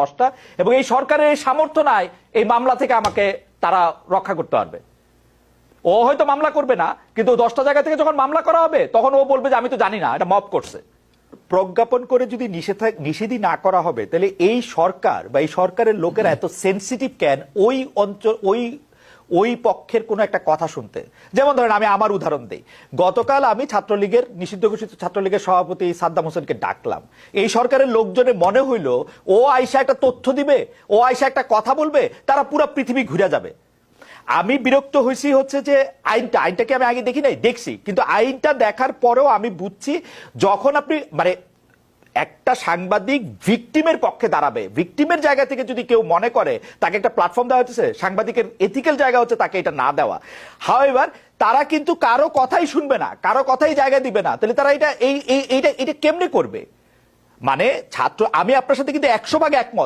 দশটা এবং এই সরকারের এই সামর্থ্য নাই এই মামলা থেকে আমাকে তারা রক্ষা করতে পারবে। ও হয়তো মামলা করবে না কিন্তু দশটা জায়গা থেকে যখন মামলা করা হবে তখন ও বলবে যে আমি তো জানি না এটা মব করছে। প্রজ্ঞাপন করে যদি নিষেধা নিষেধই না করা হবে তাহলে এই সরকার বা এই সরকারের লোকেরা এত সেন্সিটিভ কেন? ওই অঞ্চল ওই ওই পক্ষের কোনো একটা কথা শুনতে। যেমন ধরেন আমি আমার উদাহরণ দিই। গতকাল আমি ছাত্রলীগের, নিষিদ্ধ ঘোষিত ছাত্রলীগের সভাপতি সাদ্দাম হোসেনকে ডাকলাম। এই সরকারের লোকজনে মনে হইল, ও আয়সা একটা তথ্য দিবে, ও আয়সা একটা কথা বলবে, তারা পুরো পৃথিবী ঘুরে যাবে। আমি বিরক্ত হয়েছি হচ্ছে যে আইনটা আইনটাকে আমি আগে দেখি নাই? দেখছি। কিন্তু আইনটা দেখার পরেও আমি বুঝছি, যখন আপনি মানে একটা সাংবাদিক ভিকটিমের পক্ষে দাঁড়াবে। ভিকটিমের জায়গা থেকে যদি কেউ মনে করে, তাকে একটা প্ল্যাটফর্ম দেওয়া হচ্ছে, সাংবাদিকের এথিক্যাল জায়গা হচ্ছে তাকে এটা না দেওয়া। হাও এবার তারা কিন্তু কারও কথাই শুনবে না, কারও কথাই জায়গা দিবে না। তাহলে তারা এটা এই, এই- এইটা, এটা কেমনে করবে? মানে ছাত্র, আমি আপনার সাথে কিন্তু একশো ভাগ একমত।